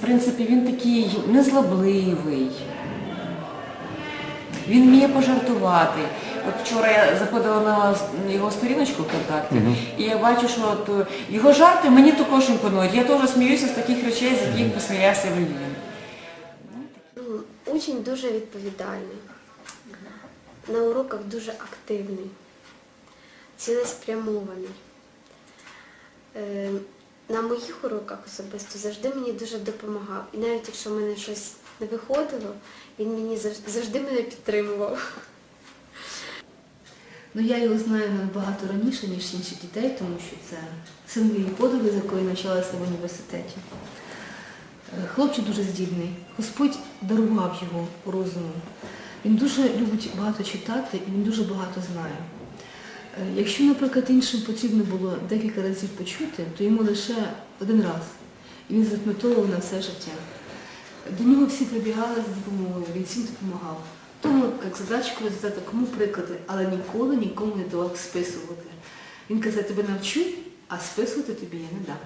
принципі, він такий незлобливий. Він вміє пожартувати. От вчора я заходила на його сторіночку ВКонтакті, і я бачу, що от е, його жарти мені також імпонують. Я теж сміюся з таких речей, з яких посміявся він. Учень дуже відповідальний. На уроках дуже активний, цілеспрямований. На моїх уроках особисто завжди мені дуже допомагав. І навіть якщо в мене щось не виходило, він мені завжди, мене підтримував. Ну я його знаю набагато раніше, ніж інші дітей, тому що це син моєї подруги, з якою навчалася в університеті. Е, Хлопчик дуже здібний. Господь дарував його розуму. Він дуже любить багато читати і він дуже багато знає. Е, Якщо, наприклад, іншим потрібно було декілька разів почути, то йому лише один раз. І він запам'ятовував на все життя. До нього всі прибігали за допомогою, він всім допомагав. Тому, як задачку роздати кому приклади, але ніколи нікому не давав списувати. Він казав, тебе навчу, а списувати тобі я не дам.